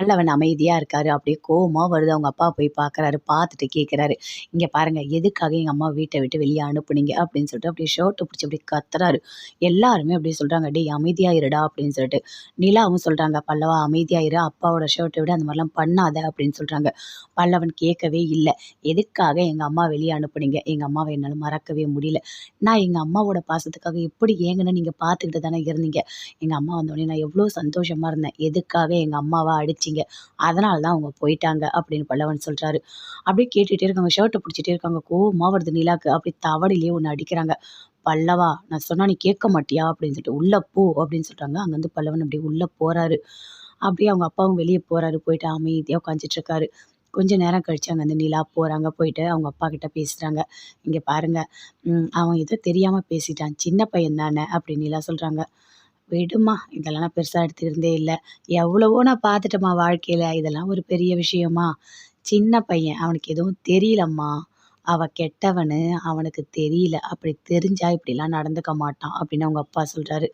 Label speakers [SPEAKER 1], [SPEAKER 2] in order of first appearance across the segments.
[SPEAKER 1] பல்லவன் அமைதியாக இருக்காரு. அப்படியே கோவமாக வருது. அவங்க அப்பா போய் பார்க்குறாரு. பார்த்துட்டு கேட்குறாரு, இங்கே பாருங்க, எதுக்காக எங்கள் அம்மா வீட்டை விட்டு வெளியே அனுப்புனீங்க?" அப்படின்னு சொல்லிட்டு அப்படியே ஷர்ட்டு பிடிச்சி அப்படி கத்துறாரு. எல்லாருமே அப்படியே சொல்கிறாங்க "டேய் அமைதியாக இருடா" அப்படின்னு சொல்லிட்டு. நிலாவும் சொல்கிறாங்க "பல்லவா அமைதியாக இரு. அப்பாவோட ஷர்ட்டை விட அந்த மாதிரிலாம் பண்ணாத" அப்படின்னு சொல்கிறாங்க பல்லவன் கேட்கவே இல்லை "எதுக்காக எங்கள் அம்மா வெளியே அனுப்புனீங்க? எங்கள் அம்மாவை என்னால் மறக்கவே முடியல. நான் எங்கள் அம்மாவோட பாசத்துக்காக எப்படி ஏங்கன்னு நீங்கள் பார்த்துக்கிட்டு தானே இருந்தீங்க. எங்கள் அம்மா வந்தோடனே நான் எவ்வளோ சந்தோஷமாக இருந்தேன். எதுக்காக எங்கள் அம்மாவை அடித்து அடிச்சீங்க? அதனால தான் அவங்க போயிட்டாங்க" அப்படின்னு பல்லவன் சொல்றாரு. அப்படியே கேட்டுகிட்டே இருக்காங்க. ஷர்ட்டை பிடிச்சிட்டே இருக்காங்க. கோவமா வருது நிலாக்கு. அப்படி தவடையிலேயே ஒன்று அடிக்கிறாங்க. "பல்லவா! நான் சொன்னால் நீ கேட்க மாட்டியா?" அப்படின்னு சொல்லிட்டு. "உள்ள போ" அப்படின்னு சொல்கிறாங்க அங்கேருந்து பல்லவன் அப்படியே உள்ளே போகிறாரு அப்படியே அவங்க அப்பாவும் வெளியே போகிறாரு போயிட்டு அமைதியாக உட்காந்துட்டுருக்காரு கொஞ்ச நேரம் கழிச்சு அங்கேருந்து நிலா போகிறாங்க போயிட்டு அவங்க அப்பா கிட்ட பேசுகிறாங்க இங்கே பாருங்கள் அவன் ஏதோ தெரியாமல் பேசிட்டான். சின்ன பையன் தானே" அப்படின்னு நிலா சொல்கிறாங்க "விடும்மா, இதெல்லாம் நான் பெருசாக எடுத்துக்கிறதே இல்லை எவ்வளவோ நான் பார்த்துட்டம்மா வாழ்க்கையில. இதெல்லாம் ஒரு பெரிய விஷயமா? சின்ன பையன். அவனுக்கு எதுவும் தெரியலம்மா. அவன் கெட்டவனு அவனுக்கு தெரியல. அப்படி தெரிஞ்சா இப்படிலாம் நடந்துக்க மாட்டான்" அப்படின்னு அவங்க அப்பா சொல்றாரு.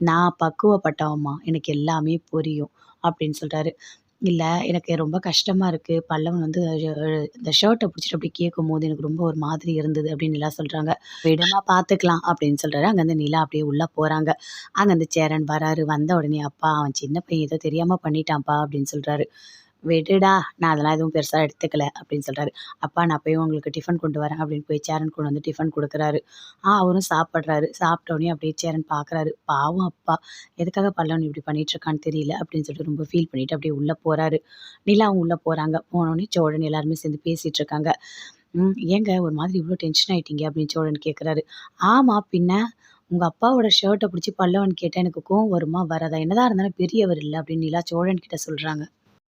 [SPEAKER 1] "நான் பக்குவப்பட்டவம்மா எனக்கு எல்லாமே புரியும்" அப்படின்னு சொல்றாரு. இல்லை எனக்கு ரொம்ப கஷ்டமாக இருக்குது பல்லவன் வந்து இந்த இந்த பிடிச்சிட்டு அப்படி கேட்கும் கேட்கும்போது எனக்கு ரொம்ப ஒரு மாதிரி இருந்தது" அப்படின்னு நிலா சொல்கிறாங்க விடமாக பார்த்துக்கலாம்" அப்படின்னு சொல்கிறாரு அங்கேருந்து நிலா அப்படியே உள்ளே போகிறாங்க அங்கே அங்கருந்து சேரன் வராரு. வந்த உடனே, "அப்பா, அவன் சின்ன பையன் ஏதோ தெரியாமல் பண்ணிட்டான்ப்பா" அப்படின்னு சொல்கிறாரு "விடுடா, நான் அதெல்லாம் எதுவும் பெருசாக எடுத்துக்கல" அப்படின்னு சொல்கிறாரு "அப்பா, நான் போய் உங்களுக்கு டிஃபன் கொண்டு வரேன்" அப்படின்னு போய் சேரன் கொண்டு வந்து டிஃபன் கொடுக்குறாரு ஆ அவரும் சாப்பிட்றாரு சாப்பிட்டோன்னே அப்படியே சேரன் பார்க்குறாரு. பாவம் அப்பா, எதுக்காக பல்லவன் இப்படி பண்ணிகிட்ருக்கான்னு தெரியல அப்படின்னு சொல்லிட்டு ரொம்ப ஃபீல் பண்ணிட்டு அப்படியே உள்ளே போகிறாரு நிலாவும் உள்ளே போகிறாங்க போனோடனே சோழன் எல்லாருமே சேர்ந்து பேசிகிட்டு இருக்காங்க. "ம் ஏங்க ஒரு மாதிரி இவ்வளோ டென்ஷன் ஆகிட்டீங்க அப்படின்னு சோழன் கேட்குறாரு. ஆமாம் பின்ன. உங்கள் அப்பாவோட ஷர்ட்டை பிடிச்சி பல்லவன் கேட்டால் எனக்கு கோவம் வருமா? வராதா? என்னதான் இருந்தாலும் பெரியவர் இல்லை அப்படின்னு நிலா சோழன் கிட்ட சொல்கிறாங்க